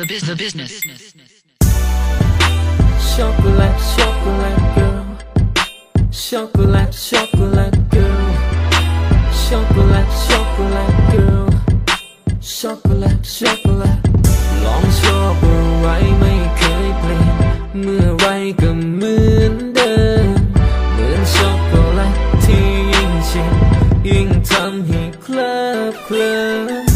The, bus- the business. Chocolate, chocolate girl. Chocolate, chocolate girl. Chocolate, chocolate girl. Chocolate, chocolate ลองชอบอะไรไม่เคยเปลี่ยน เมื่อไรก็เหมือนเดิม เหมือนช็อกโกแลตที่ยิ่งชิมยิ่งทำให้เคลิบเคลิ้ม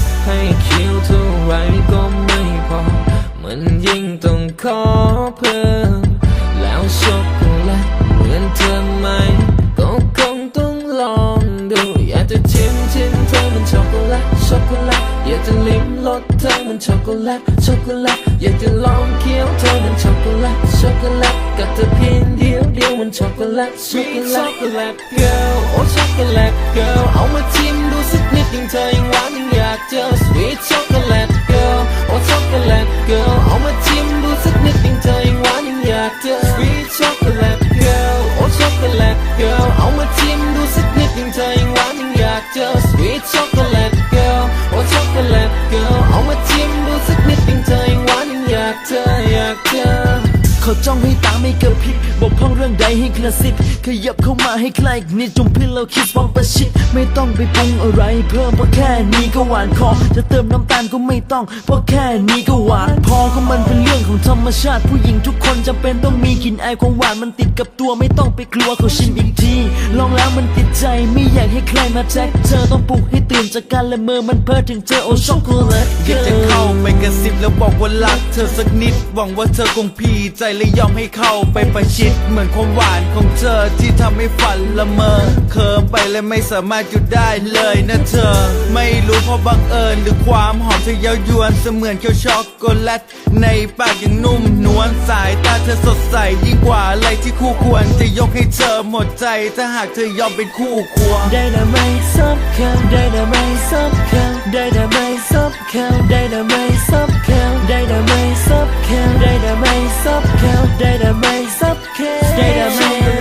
มันยิ่งต้องขอเพิ่ม แล้วช็อกโกแลตเหมือนเธอไหม ก็คงต้องลองดู อยากจะชิมชิมเธอมันช็อกโกแลตช็อกโกแลตอยากจะลิ้มรสเธอมันช็อกโกแลตช็อกโกแลตอยากจะลองเคี้ยวเธอมันช็อกโกแลตช็อกโกแลตกับเธอเพียงเดียวเดียวมันช็อกโกแลตช็อกโกแลตช็อกโกแลต girl โอ้ช็อกโกแลต girl เอามาชิมดูสักนิดยิ่งเธอยิ่งหวานยังอยากเจอ sweet chocolate girl โอ้ช็อกโกแลต girl เอามาชิมดูสักนิดยิ่งเธอยิ่งหวานยังอยากเจอ sweet chocolate girl โอ้ช็อกโกแลต girl เอามาชิมดูสักนิดยิ่งเธอยิ่งหวานยังอยากเจออยากเจอ เขาจ้องให้ตาไม่กระพริบบกพร่องเรื่องใดให้กระซิบขยับเข้ามาให้ใกล้อีกนิดจงพิลเราคิสมองประชิดไม่ต้องไปปรุงอะไร เพิ่มเพราะแค่นี้ก็หวานคอจะเติมน้ำตาลก็ไม่ต้องเพราะแค่นี้ก็หวานพอก็มันเป็นเรื่องของธรรมชาติ ผู้หญิงทุกคนจำเป็นต้องมีกลิ่นอายของหวานมันติดกับตัวไม่ต้องไปกลัวเขาชิมอีกทีลองแล้วมันติดใจไม่อยาก ให้ใครมาแจ็คเธอต้องปลุกให้ตื่นจากการละเมอมันเพ้อถึงเจอโอช็อกโกแลตอยากจะเข้าไปกระซิบแล้วบอกว่ารัก เธอสักนิด หวังว่าเธอคงพีใจและยอมให้เข้าไปประชิด เหมือนความหวานของเธอที่ทำให้ฝันละเมอเคิมไปและไม่สามารถหยุดได้เลยนะเธอ ไม่รู้เพราะบังเอิญหรือความหอมเธอเย้ายวนเสมือนเคี้ยวช็อกโกแลตในปากยังนุ่มนวลสายตาเธอสดใสยิ่งกว่าอะไรที่คู่ควรจะยกให้เธอหมดใจถ้าหากเธอยอมเป็นคู่ควรง Dynamite subcam Dynamite subcam Dynamite subcam Dynamite subcam Dynamite subcam Dynamite subcam Dynamite subcam Dynamite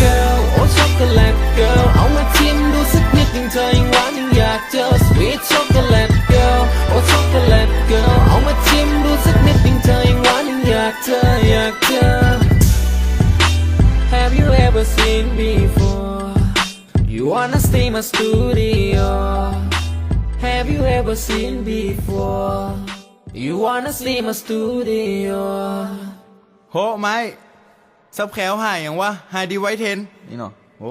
girl โอ้ช็อกโกแลต girl เอามาชิมดูสักนิดยิ่งเธอยิ่งหวานยิ่งอยากเจอ sweet chocolate girl โอ้ช็อกโกแลต girl เอามาชิมดูสักนิดยิ่งเธอยิ่งหวานยิ่งอยากเจออยากเจอ Have you ever seen before You wanna stay my studio Have you ever seen before You wanna stay my studio โหไม้ซับแขวหายอย่างวะหายดีไว้เทน นี่เนาะโห